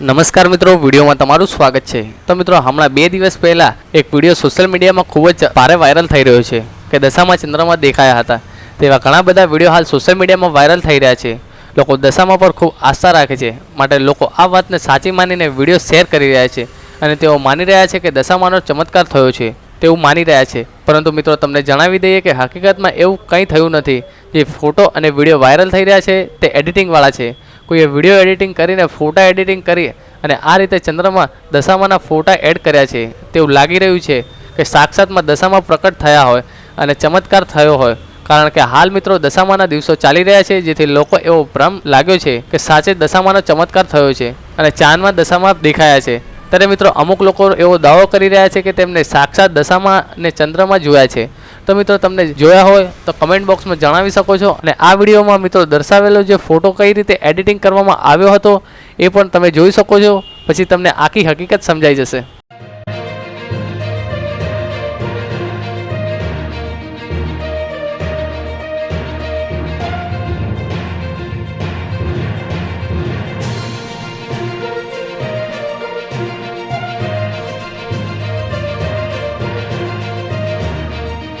નમસ્કાર મિત્રો, વિડીયોમાં તમારું સ્વાગત છે. તો મિત્રો, હમણાં બે દિવસ પહેલા એક વીડિયો સોશિયલ મીડિયામાં ખૂબ જ ભારે વાયરલ થઈ રહ્યો છે, કે દશામાં ચંદ્રમાં દેખાયા હતા. તેવા ઘણા બધા વીડિયો હાલ સોશિયલ મીડિયામાં વાયરલ થઈ રહ્યા છે. લોકો દશામાં પર ખૂબ આસ્થા રાખે છે, માટે લોકો આ વાતને સાચી માનીને વીડિયો શેર કરી રહ્યા છે અને તેઓ માની રહ્યા છે કે દશામાનો ચમત્કાર થયો છે, તેવું માની રહ્યા છે. પરંતુ મિત્રો, તમને જણાવી દઈએ કે હકીકતમાં એવું કંઈ થયું નથી. જે ફોટો અને વીડિયો વાયરલ થઈ રહ્યા છે, તે એડિટિંગવાળા છે. કોઈએ વીડિયો એડિટિંગ કરીને ફોટા એડિટિંગ કરી અને આ રીતે ચંદ્રમાં દશામાના ફોટા એડ કર્યા છે. તેવું લાગી રહ્યું છે કે સાક્ષાતમાં દશામાં પ્રકટ થયા હોય અને ચમત્કાર થયો હોય. કારણ કે હાલ મિત્રો દશામાના દિવસો ચાલી રહ્યા છે, જેથી લોકો એવો ભ્રમ લાગ્યો છે કે સાચે દશામાનો ચમત્કાર થયો છે અને ચાંદમાં દશામાં દેખાયા છે. ત્યારે મિત્રો અમુક લોકો એવો દાવો કરી રહ્યા છે કે તેમને સાક્ષાત દશામાં અને ચંદ્રમાં જોયા છે. તો મિત્રો તમને જોયા હોય તો કમેન્ટ બોક્સમાં જણાવી શકો છો. અને આ વિડીયોમાં મિત્રો દર્શાવેલો જે ફોટો કઈ રીતે એડિટિંગ કરવામાં આવ્યો હતો એ પણ તમે જોઈ શકો છો. પછી તમને આખી હકીકત સમજાઈ જશે.